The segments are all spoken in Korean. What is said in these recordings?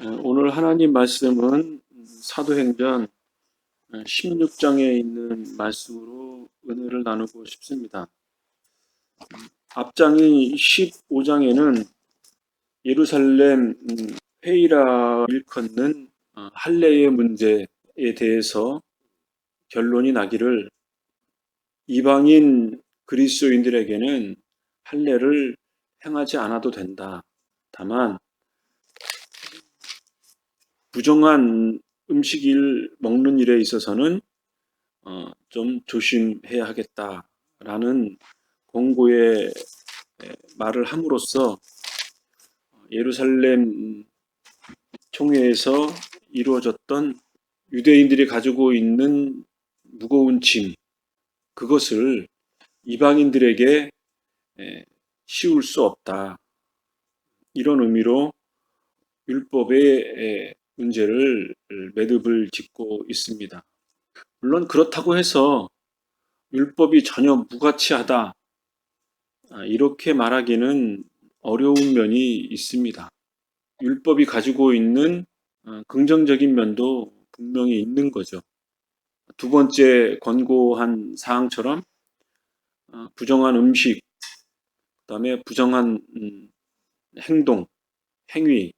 어, 오늘 하나님 말씀은 사도행전 16장에 있는 말씀으로 은혜를 나누고 싶습니다. 앞장이 15장에는 예루살렘 음, 회의라 일컫는 어, 할례의 문제에 대해서 결론이 나기를 이방인 그리스도인들에게는 할례를 행하지 않아도 된다. 다만 부정한 음식을 먹는 일에 있어서는 어, 좀 조심해야 하겠다라는 공고의 에, 말을 함으로써 예루살렘 총회에서 이루어졌던 유대인들이 가지고 있는 무거운 짐 그것을 이방인들에게 에, 씌울 수 없다. 이런 의미로 율법의 에, 문제를 매듭을 짓고 있습니다. 물론 그렇다고 해서 율법이 전혀 무가치하다 아, 이렇게 말하기는 어려운 면이 있습니다. 율법이 가지고 있는 어, 긍정적인 면도 분명히 있는 거죠. 두 번째 권고한 사항처럼 어, 부정한 음식, 그다음에 부정한 음, 행동, 행위 어,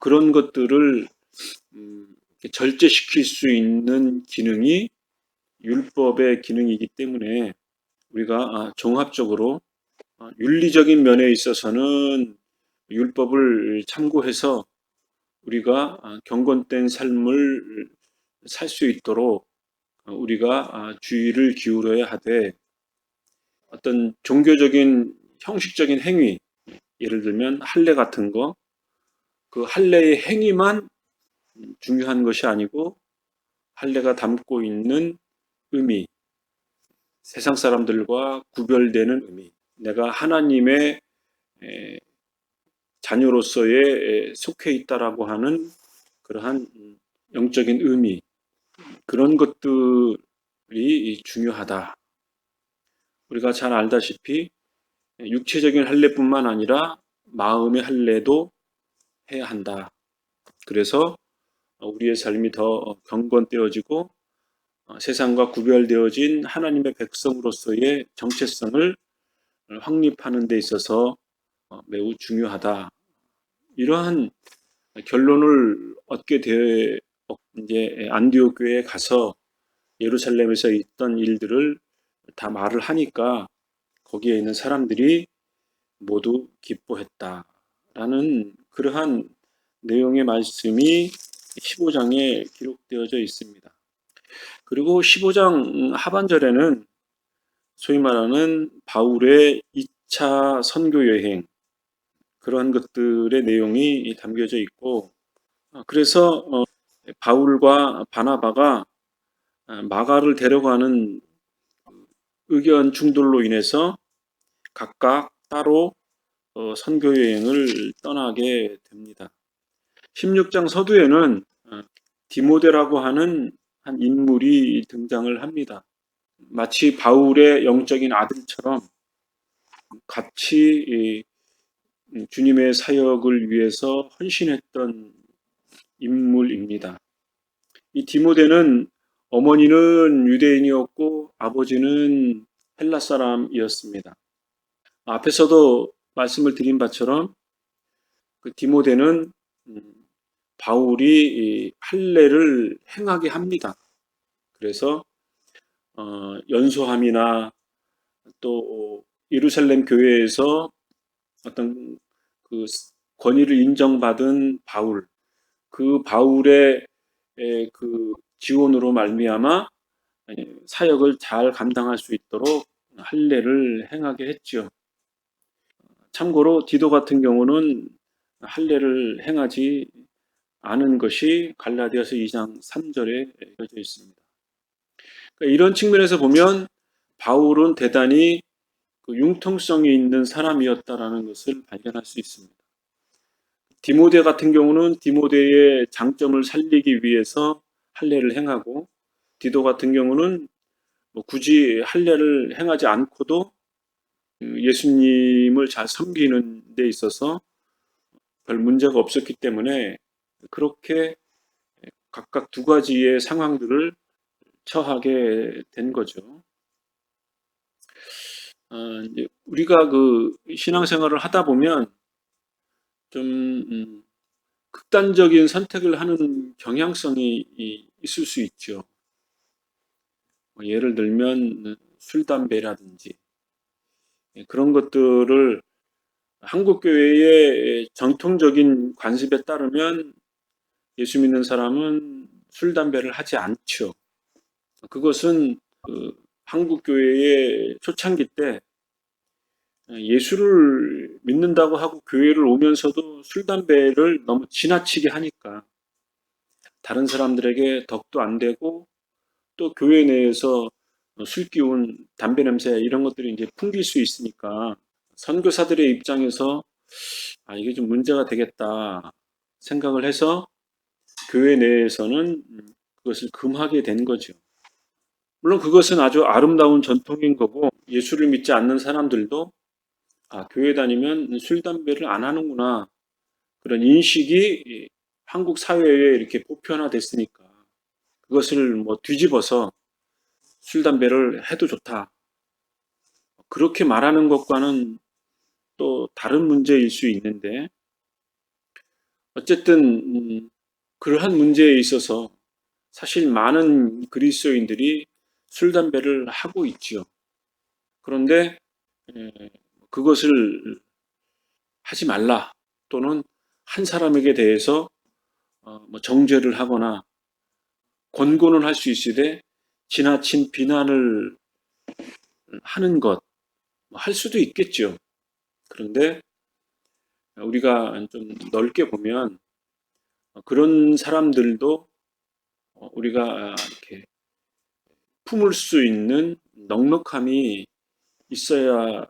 그런 것들을 음, 절제시킬 수 있는 기능이 율법의 기능이기 때문에 우리가 아, 종합적으로 어, 윤리적인 면에 있어서는 율법을 참고해서 우리가 아, 경건된 삶을 살 수 있도록 어, 우리가 아, 주의를 기울여야 하되 어떤 종교적인 형식적인 행위 예를 들면 할례 같은 거 그 할례의 행위만 중요한 것이 아니고 할례가 담고 있는 의미, 세상 사람들과 구별되는 의미, 내가 하나님의 자녀로서의 속해 있다라고 하는 그러한 영적인 의미, 그런 것들이 중요하다. 우리가 잘 알다시피 육체적인 할례뿐만 아니라 마음의 할례도 해야 한다. 그래서 우리의 삶이 더 경건되어지고 세상과 구별되어진 하나님의 백성으로서의 정체성을 확립하는 데 있어서 매우 중요하다. 이러한 결론을 얻게 되어 이제 안디옥 교회에 가서 예루살렘에서 있던 일들을 다 말을 하니까 거기에 있는 사람들이 모두 기뻐했다라는 그러한 내용의 말씀이 15장에 기록되어져 있습니다. 그리고 15장 하반절에는 소위 말하는 바울의 2차 선교 여행 그러한 것들의 내용이 담겨져 있고 그래서 어, 바울과 바나바가 마가를 데려가는 의견 충돌로 인해서 각각 따로 어, 선교 여행을 떠나게 됩니다. 16장 서두에는 어, 디모데라고 하는 한 인물이 등장을 합니다. 마치 바울의 영적인 아들처럼 같이 음, 주님의 사역을 위해서 헌신했던 인물입니다. 이 디모데는 어머니는 유대인이었고 아버지는 헬라 사람이었습니다. 앞에서도 말씀을 드린 바처럼 그 디모데는 음, 바울이 할례를 행하게 합니다. 그래서 어, 연소함이나 또 예루살렘 교회에서 어떤 그 권위를 인정받은 바울, 그 바울의 그 지원으로 말미암아 사역을 잘 감당할 수 있도록 할례를 행하게 했죠. 참고로 디도 같은 경우는 할례를 행하지 않은 것이 갈라디아서 2장 3절에 되어져 있습니다. 그러니까 이런 측면에서 보면 바울은 대단히 그 융통성이 있는 사람이었다라는 것을 발견할 수 있습니다. 디모데 같은 경우는 디모데의 장점을 살리기 위해서 할례를 행하고 디도 같은 경우는 뭐 굳이 할례를 행하지 않고도 예수님을 잘 섬기는 데 있어서 별 문제가 없었기 때문에 그렇게 각각 두 가지의 상황들을 처하게 된 거죠. 어, 이제 우리가 그 신앙생활을 하다 보면 좀 음, 극단적인 선택을 하는 경향성이 이- 있을 수 있죠. 뭐 예를 들면 술, 담배라든지 예, 그런 것들을 한국 교회의 전통적인 관습에 따르면 예수 믿는 사람은 술, 담배를 하지 않죠. 그것은 그 한국 교회의 초창기 때 예수를 믿는다고 하고 교회를 오면서도 술, 담배를 너무 지나치게 하니까 다른 사람들에게 덕도 안 되고 또 교회 내에서 술 기운, 담배 냄새 이런 것들이 이제 풍길 수 있으니까 선교사들의 입장에서 아, 이게 좀 문제가 되겠다 생각을 해서 교회 내에서는 그것을 금하게 된 거죠. 물론 그것은 아주 아름다운 전통인 거고 예수를 믿지 않는 사람들도 아, 교회 다니면 술, 담배를 안 하는구나. 그런 인식이 한국 사회에 이렇게 보편화됐으니까 그것을 뭐 뒤집어서 술, 담배를 해도 좋다. 그렇게 말하는 것과는 또 다른 문제일 수 있는데 어쨌든 음, 그러한 문제에 있어서 사실 많은 그리스도인들이 술, 담배를 하고 있지요. 그런데 에, 그것을 하지 말라 또는 한 사람에게 대해서 어, 뭐 정죄를 하거나 권고는 할 수 있으되 지나친 비난을 하는 것뭐할 수도 있겠죠. 그런데 우리가 좀 넓게 보면 그런 사람들도 어, 우리가 이렇게 품을 수 있는 넉넉함이 있어야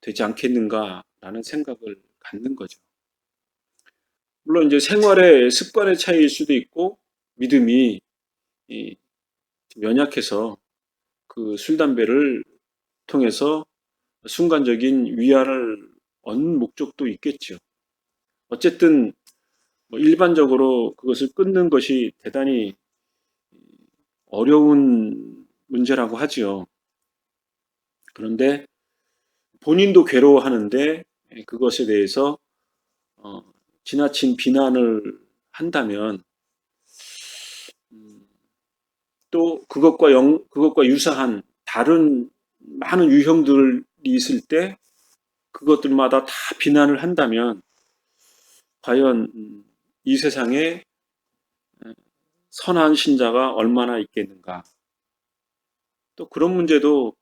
되지 않겠는가라는 생각을 갖는 거죠. 물론 이제 생활의 습관의 차이일 수도 있고 믿음이 이 연약해서 그 술, 담배를 통해서 순간적인 위안을 얻는 목적도 있겠죠. 어쨌든 뭐 일반적으로 그것을 끊는 것이 대단히 어려운 문제라고 하지요. 그런데 본인도 괴로워하는데 그것에 대해서 어, 지나친 비난을 한다면 음, 또 그것과 영, 그것과 유사한 다른 많은 유형들이 있을 때 그것들마다 다 비난을 한다면 과연 음, 이 세상에 선한 신자가 얼마나 있겠는가? 또 그런 문제도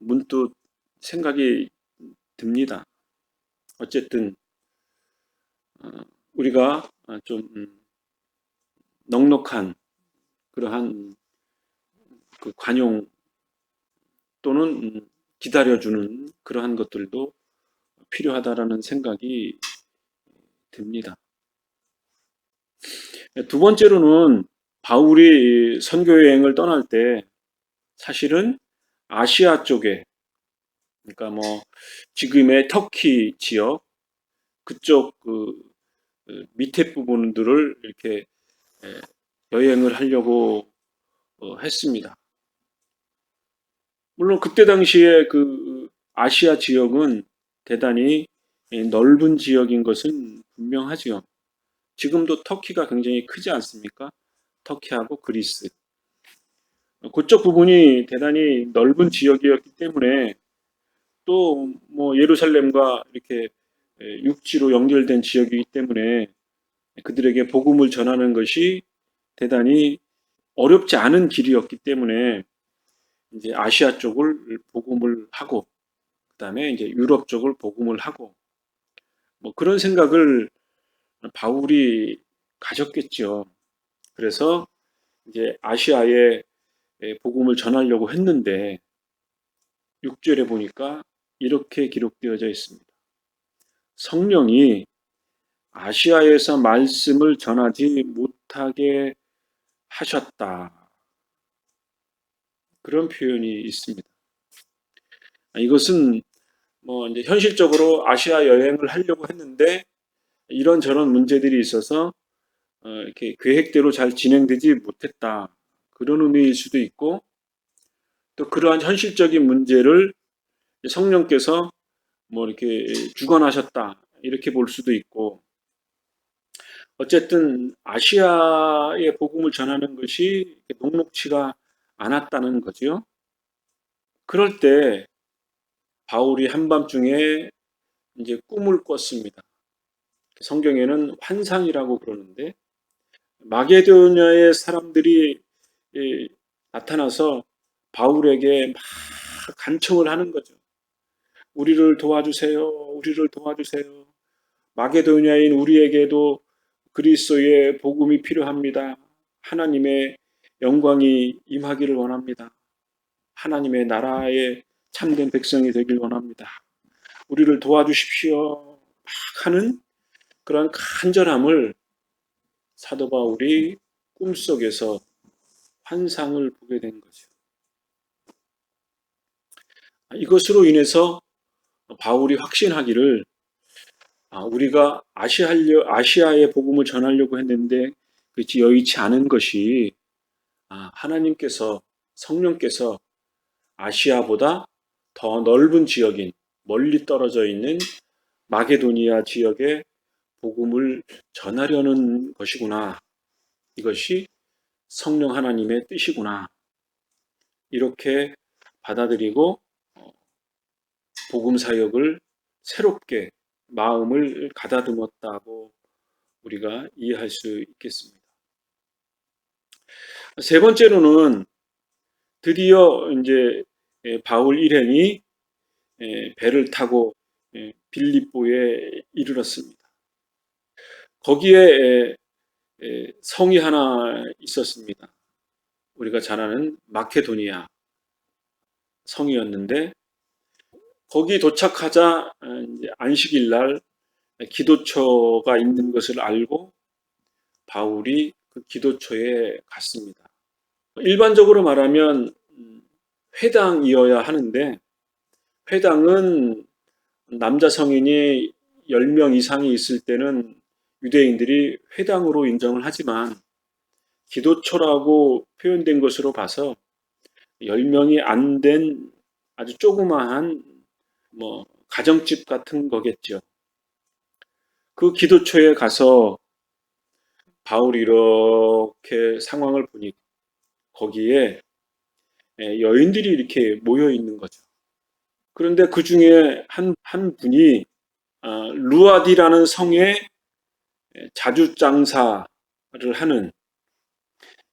문득 생각이 듭니다. 어쨌든 어, 우리가 좀 음, 넉넉한 그러한 그 관용 또는 음, 기다려주는 그러한 것들도 필요하다라는 생각이 듭니다. 두 번째로는 바울이 선교 여행을 떠날 때 사실은 아시아 쪽에 그러니까 뭐 지금의 터키 지역 그쪽 그 밑에 부분들을 이렇게 여행을 하려고 어, 했습니다. 물론 그때 당시에 그 아시아 지역은 대단히 넓은 지역인 것은 분명하지요. 지금도 터키가 굉장히 크지 않습니까? 터키하고 그리스. 그쪽 부분이 대단히 넓은 지역이었기 때문에 또 뭐 예루살렘과 이렇게 육지로 연결된 지역이기 때문에 그들에게 복음을 전하는 것이 대단히 어렵지 않은 길이었기 때문에 이제 아시아 쪽을 복음을 하고 그다음에 이제 유럽 쪽을 복음을 하고 뭐 그런 생각을 바울이 가졌겠죠. 그래서 이제 아시아에 복음을 전하려고 했는데 6절에 보니까 이렇게 기록되어져 있습니다. 성령이 아시아에서 말씀을 전하지 못하게 하셨다. 그런 표현이 있습니다. 이것은 뭐 이제 현실적으로 아시아 여행을 하려고 했는데 이런저런 문제들이 있어서 어, 이렇게 계획대로 잘 진행되지 못했다. 그런 의미일 수도 있고, 또 그러한 현실적인 문제를 성령께서 뭐 이렇게 주관하셨다. 이렇게 볼 수도 있고, 어쨌든 아시아의 복음을 전하는 것이 녹록치가 않았다는 거죠. 그럴 때 바울이 한밤중에 이제 꿈을 꿨습니다. 성경에는 환상이라고 그러는데 마게도냐의 사람들이 이, 나타나서 바울에게 막 간청을 하는 거죠. 우리를 도와주세요. 우리를 도와주세요. 마게도냐인 우리에게도 그리스도의 복음이 필요합니다. 하나님의 영광이 임하기를 원합니다. 하나님의 나라의 참된 백성이 되길 원합니다. 우리를 도와주십시오. 막 하는 그런 간절함을 사도 바울이 꿈속에서 환상을 보게 된 거죠. 이것으로 인해서 바울이 확신하기를 아, 우리가 아시아려, 아시아의 복음을 전하려고 했는데 그렇지 여의치 않은 것이 아, 하나님께서 성령께서 아시아보다 더 넓은 지역인 멀리 떨어져 있는 마게도니아 지역에 복음을 전하려는 것이구나. 이것이 성령 하나님의 뜻이구나. 이렇게 받아들이고 어, 복음 사역을 새롭게 마음을 가다듬었다고 우리가 이해할 수 있겠습니다. 세 번째로는 드디어 이제 바울 일행이 배를 타고 빌립보에 이르렀습니다. 거기에 성이 하나 있었습니다. 우리가 잘 아는 마케도니아 성이었는데 거기 도착하자 안식일 날 기도처가 있는 것을 알고 바울이 그 기도처에 갔습니다. 일반적으로 말하면 회당이어야 하는데 회당은 남자 성인이 10명 이상이 있을 때는 유대인들이 회당으로 인정을 하지만 기도처라고 표현된 것으로 봐서 10명이 안 된 아주 조그마한 뭐 가정집 같은 거겠죠. 그 기도처에 가서 바울이 이렇게 상황을 보니 거기에 여인들이 이렇게 모여 있는 거죠. 그런데 그 중에 한, 한 분이 아, 루아디라는 성의 자주장사를 하는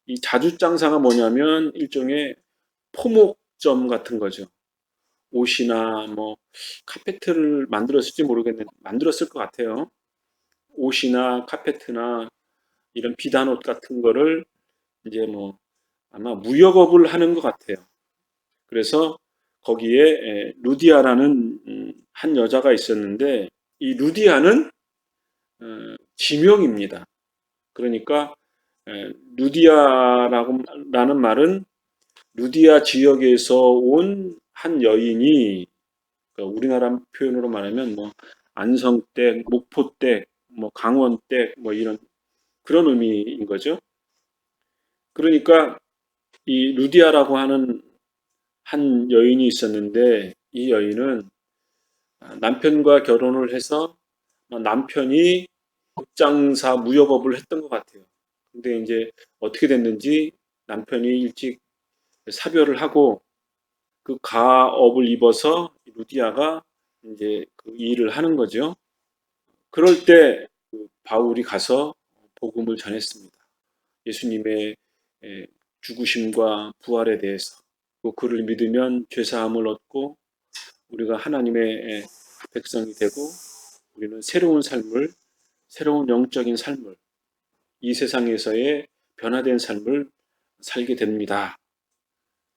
이 자주장사가 뭐냐면 일종의 포목점 같은 거죠. 옷이나 뭐 카페트를 만들었을지 모르겠는데 만들었을 것 같아요. 옷이나 카페트나 이런 비단옷 같은 거를 이제 뭐 아마 무역업을 하는 것 같아요. 그래서 거기에 루디아라는 음, 한 여자가 있었는데 이 루디아는 어, 지명입니다. 그러니까 루디아라는 말은 루디아 지역에서 온 한 여인이 그러니까 우리나라 표현으로 말하면 뭐 안성댁, 목포댁, 뭐 강원댁 뭐 이런 그런 의미인 거죠. 그러니까 이 루디아라고 하는 한 여인이 있었는데 이 여인은 남편과 결혼을 해서 남편이 극장사 무역업을 했던 것 같아요. 근데 이제 어떻게 됐는지 남편이 일찍 사별을 하고 그 가업을 입어서 루디아가 이제 그 일을 하는 거죠. 그럴 때그 바울이 가서 복음을 전했습니다. 예수님의 죽으심과 부활에 대해서 또 그를 믿으면 죄사함을 얻고 우리가 하나님의 백성이 되고 우리는 새로운 삶을 새로운 영적인 삶을 이 세상에서의 변화된 삶을 살게 됩니다.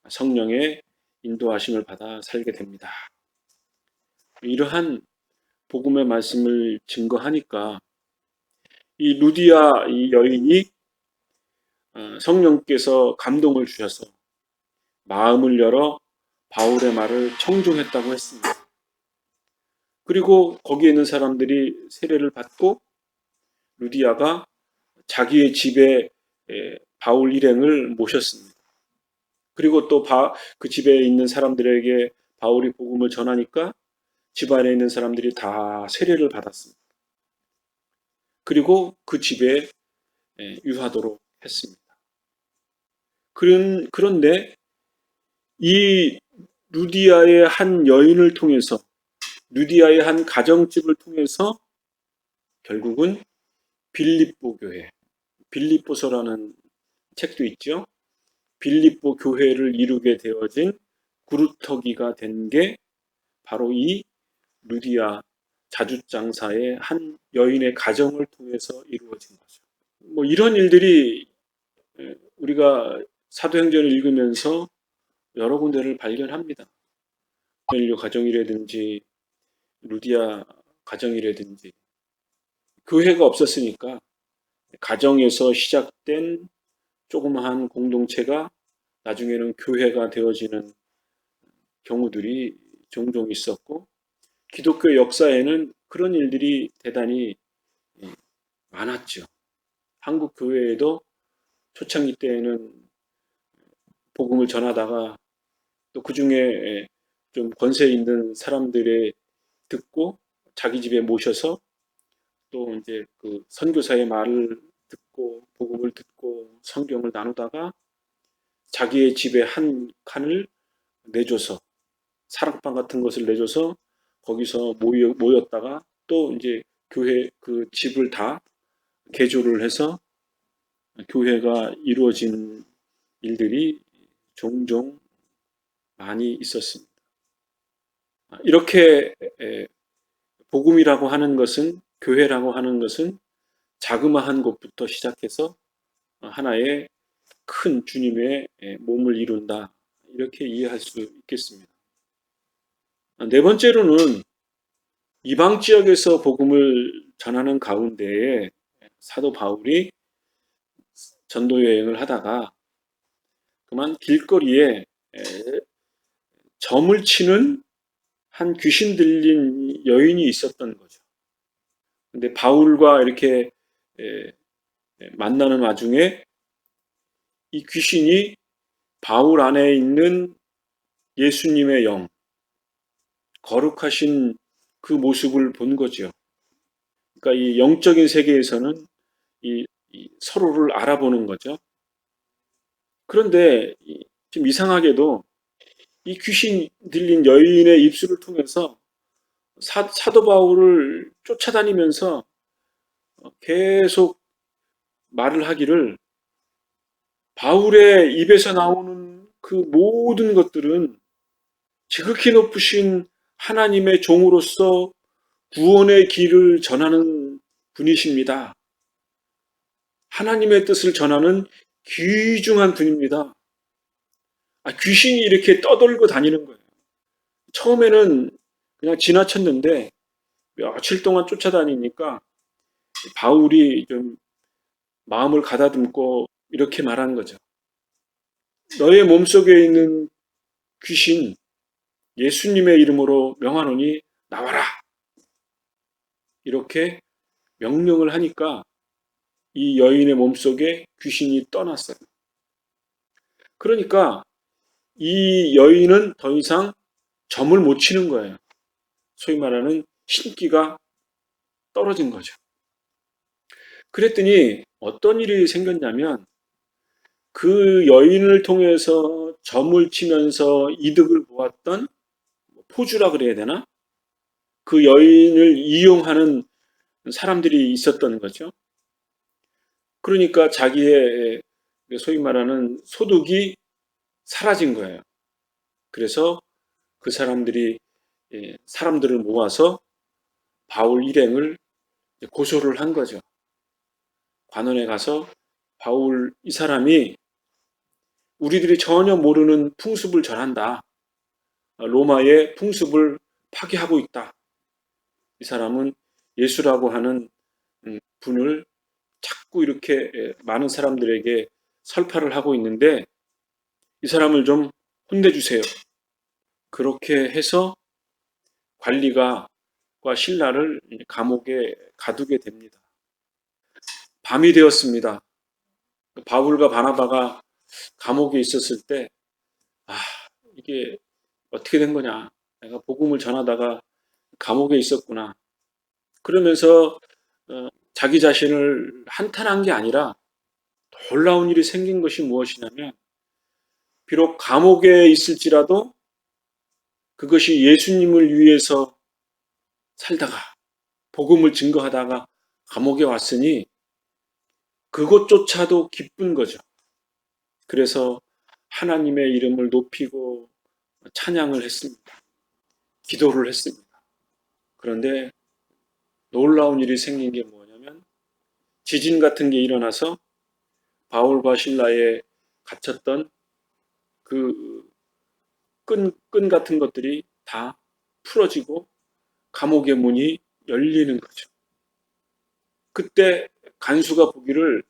성령의 인도하심을 받아 살게 됩니다. 이러한 복음의 말씀을 증거하니까 이 루디아 이 여인이 어, 성령께서 감동을 주셔서 마음을 열어 바울의 말을 청종했다고 했습니다. 그리고 거기에 있는 사람들이 세례를 받고 루디아가 자기의 집에 에, 바울 일행을 모셨습니다. 그리고 또 그 집에 있는 사람들에게 바울이 복음을 전하니까 집안에 있는 사람들이 다 세례를 받았습니다. 그리고 그 집에 에, 유하도록 했습니다. 그런, 그런데 이 루디아의 한 여인을 통해서 루디아의 한 가정집을 통해서 결국은 빌립보 교회, 빌립보서라는 책도 있죠. 빌립보 교회를 이루게 되어진 구루터기가 된 게 바로 이 루디아 자주장사의 한 여인의 가정을 통해서 이루어진 거죠. 뭐 이런 일들이 우리가 사도행전을 읽으면서 여러 군데를 발견합니다. 멜류 가정이라든지 루디아 가정이라든지 교회가 없었으니까 가정에서 시작된 조그마한 공동체가 나중에는 교회가 되어지는 경우들이 종종 있었고 기독교 역사에는 그런 일들이 대단히 많았죠. 한국 교회에도 초창기 때에는 복음을 전하다가 또 그 중에 좀 권세 있는 사람들의 듣고 자기 집에 모셔서 또 이제 그 선교사의 말을 듣고 복음을 듣고 성경을 나누다가 자기의 집에 한 칸을 내줘서 사랑방 같은 것을 내줘서 거기서 모여, 모였다가 또 이제 교회 그 집을 다 개조를 해서 교회가 이루어진 일들이 종종 많이 있었습니다. 이렇게 복음이라고 하는 것은 교회라고 하는 것은 자그마한 곳부터 시작해서 하나의 큰 주님의 몸을 이룬다. 이렇게 이해할 수 있겠습니다. 네 번째로는 이방 지역에서 복음을 전하는 가운데에 사도 바울이 전도 여행을 하다가 그만 길거리에 점을 치는 한 귀신 들린 여인이 있었던 거죠. 근데 바울과 이렇게 만나는 와중에 이 귀신이 바울 안에 있는 예수님의 영, 거룩하신 그 모습을 본 거죠. 그러니까 이 영적인 세계에서는 이, 이 서로를 알아보는 거죠. 그런데 좀 이상하게도 이 귀신 들린 여인의 입술을 통해서 사, 도 바울을 쫓아다니면서 계속 말을 하기를 바울의 입에서 나오는 그 모든 것들은 지극히 높으신 하나님의 종으로서 구원의 길을 전하는 분이십니다. 하나님의 뜻을 전하는 귀중한 분입니다. 아, 귀신이 이렇게 떠돌고 다니는 거예요. 처음에는 그냥 지나쳤는데 며칠 동안 쫓아다니니까 바울이 좀 마음을 가다듬고 이렇게 말한 거죠. 너의 몸속에 있는 귀신 예수님의 이름으로 명하노니 나와라. 이렇게 명령을 하니까 이 여인의 몸속에 귀신이 떠났어요. 그러니까 이 여인은 더 이상 점을 못 치는 거예요. 소위 말하는 신기가 떨어진 거죠. 그랬더니 어떤 일이 생겼냐면 그 여인을 통해서 점을 치면서 이득을 보았던 포주라 그래야 되나? 그 여인을 이용하는 사람들이 있었던 거죠. 그러니까 자기의 소위 말하는 소득이 사라진 거예요. 그래서 그 사람들이 예, 사람들을 모아서 바울 일행을 고소를 한 거죠. 관원에 가서 바울 이 사람이 우리들이 전혀 모르는 풍습을 전한다. 로마의 풍습을 파괴하고 있다. 이 사람은 예수라고 하는 음, 분을 자꾸 이렇게 예, 많은 사람들에게 설파를 하고 있는데 이 사람을 좀 혼내주세요. 그렇게 해서 관리가 신라를 감옥에 가두게 됩니다. 밤이 되었습니다. 바울과 바나바가 감옥에 있었을 때, 아, 이게 어떻게 된 거냐. 내가 복음을 전하다가 감옥에 있었구나. 그러면서 어, 자기 자신을 한탄한 게 아니라 놀라운 일이 생긴 것이 무엇이냐면 비록 감옥에 있을지라도 그것이 예수님을 위해서 살다가 복음을 증거하다가 감옥에 왔으니 그것조차도 기쁜 거죠. 그래서 하나님의 이름을 높이고 찬양을 했습니다. 기도를 했습니다. 그런데 놀라운 일이 생긴 게 뭐냐면 지진 같은 게 일어나서 바울과 신라에 갇혔던 그 끈, 끈 같은 것들이 다 풀어지고 감옥의 문이 열리는 거죠. 그때 간수가 보기를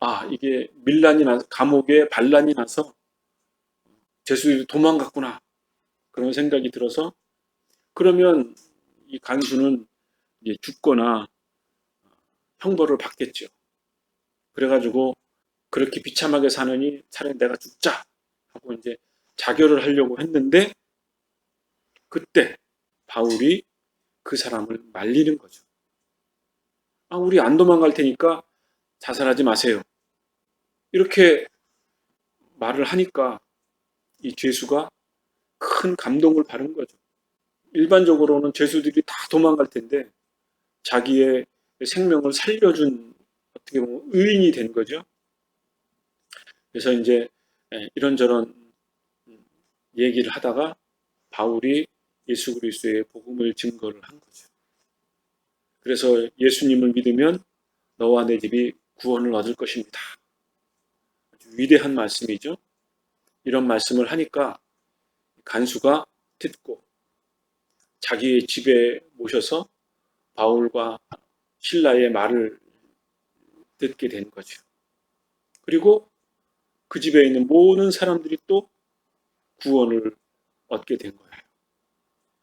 아 이게 밀란이 나 감옥에 반란이 나서 제수들이 도망갔구나 그런 생각이 들어서 그러면 이 간수는 이제 죽거나 형벌을 받겠죠. 그래가지고 그렇게 비참하게 사느니 차라리 내가 죽자 하고 이제 자결을 하려고 했는데 그때 바울이 그 사람을 말리는 거죠. 아, 우리 안 도망갈 테니까 자살하지 마세요. 이렇게 말을 하니까 이 죄수가 큰 감동을 받은 거죠. 일반적으로는 죄수들이 다 도망갈 텐데 자기의 생명을 살려준 어떻게 보면 의인이 된 거죠. 그래서 이제 이런저런 얘기를 하다가 바울이 예수 그리스도의 복음을 증거를 한 거죠. 그래서 예수님을 믿으면 너와 내 집이 구원을 얻을 것입니다. 위대한 말씀이죠. 이런 말씀을 하니까 간수가 듣고 자기의 집에 모셔서 바울과 신라의 말을 듣게 된 거죠. 그리고 그 집에 있는 모든 사람들이 또 구원을 얻게 된 거예요.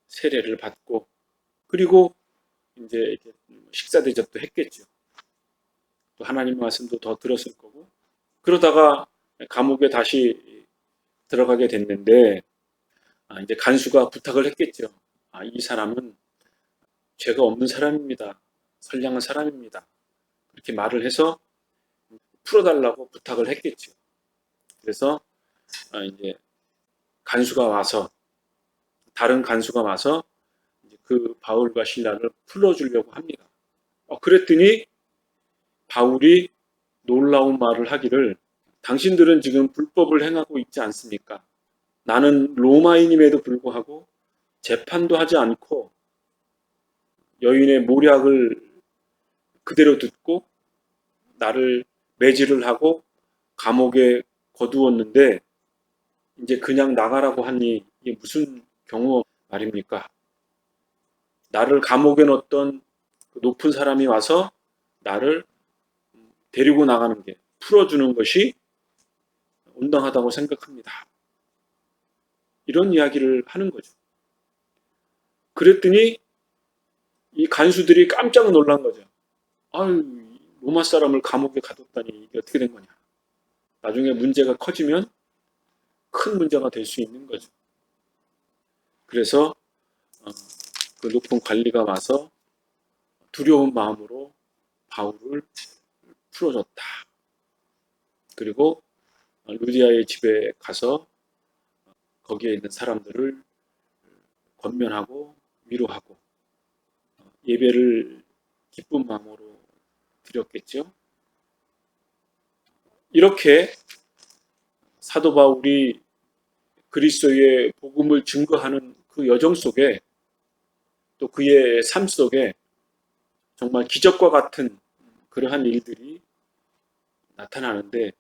세례를 받고 그리고 이제 식사 대접도 했겠죠. 또 하나님 말씀도 더 들었을 거고 그러다가 감옥에 다시 들어가게 됐는데 아, 이제 간수가 부탁을 했겠죠. 아, 이 사람은 죄가 없는 사람입니다. 선량한 사람입니다. 이렇게 말을 해서 풀어달라고 부탁을 했겠죠. 그래서 아, 이제 간수가 와서 다른 간수가 와서 그 바울과 신라를 풀어주려고 합니다. 어, 그랬더니 바울이 놀라운 말을 하기를 당신들은 지금 불법을 행하고 있지 않습니까? 나는 로마인임에도 불구하고 재판도 하지 않고 여인의 모략을 그대로 듣고 나를 매질을 하고 감옥에 거두었는데 이제 그냥 나가라고 하니 이게 무슨 경우 말입니까? 나를 감옥에 넣었던 그 높은 사람이 와서 나를 데리고 나가는 게 풀어주는 것이 온당하다고 생각합니다. 이런 이야기를 하는 거죠. 그랬더니 이 간수들이 깜짝 놀란 거죠. 아유, 로마 사람을 감옥에 가뒀다니 이게 어떻게 된 거냐. 나중에 문제가 커지면 큰 문제가 될 수 있는 거죠. 그래서 어, 그 높은 관리가 와서 두려운 마음으로 바울을 풀어줬다. 그리고 루디아의 집에 가서 거기에 있는 사람들을 권면하고 위로하고 예배를 기쁜 마음으로 드렸겠죠. 이렇게 사도 바울이 그리스도의 복음을 증거하는 그 여정 속에 또 그의 삶 속에 정말 기적과 같은 그러한 일들이 나타나는데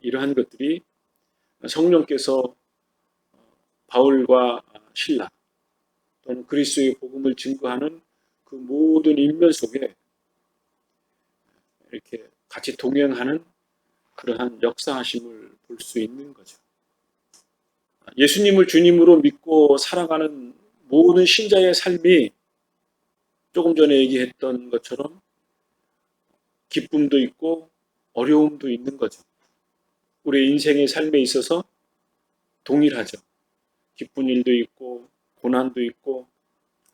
이러한 것들이 성령께서 바울과 신라 또는 그리스도의 복음을 증거하는 그 모든 인면 속에 이렇게 같이 동행하는 그러한 역사하심을 볼 수 있는 거죠. 예수님을 주님으로 믿고 살아가는 모든 신자의 삶이 조금 전에 얘기했던 것처럼 기쁨도 있고 어려움도 있는 거죠. 우리 인생의 삶에 있어서 동일하죠. 기쁜 일도 있고 고난도 있고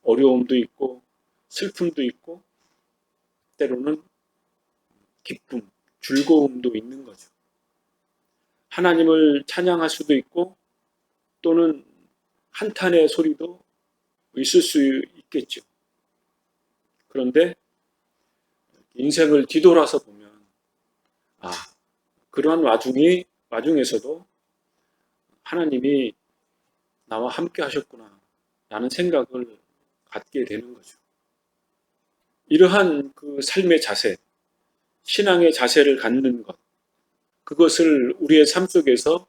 어려움도 있고 슬픔도 있고 때로는 기쁨, 즐거움도 있는 거죠. 하나님을 찬양할 수도 있고 또는 한탄의 소리도 있을 수 있겠죠. 그런데 인생을 뒤돌아서 보면 아 그러한 와중이 와중에서도 하나님이 나와 함께 하셨구나 라는 생각을 갖게 되는 거죠. 이러한 그 삶의 자세, 신앙의 자세를 갖는 것, 그것을 우리의 삶 속에서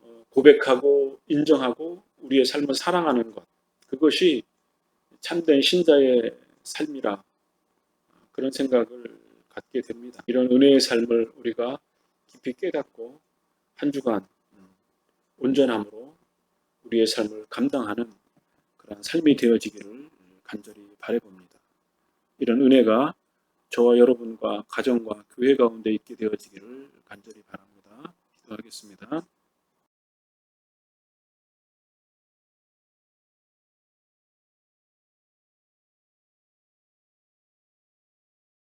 어, 고백하고 인정하고 우리의 삶을 사랑하는 것, 그것이 참된 신자의 삶이라 그런 생각을 갖게 됩니다. 이런 은혜의 삶을 우리가 깊이 깨닫고 한 주간 음, 온전함으로 우리의 삶을 감당하는 그런 삶이 되어지기를 간절히 바라봅니다. 이런 은혜가 저와 여러분과 가정과 교회 가운데 있게 되어지기를 간절히 바랍니다. 기도하겠습니다.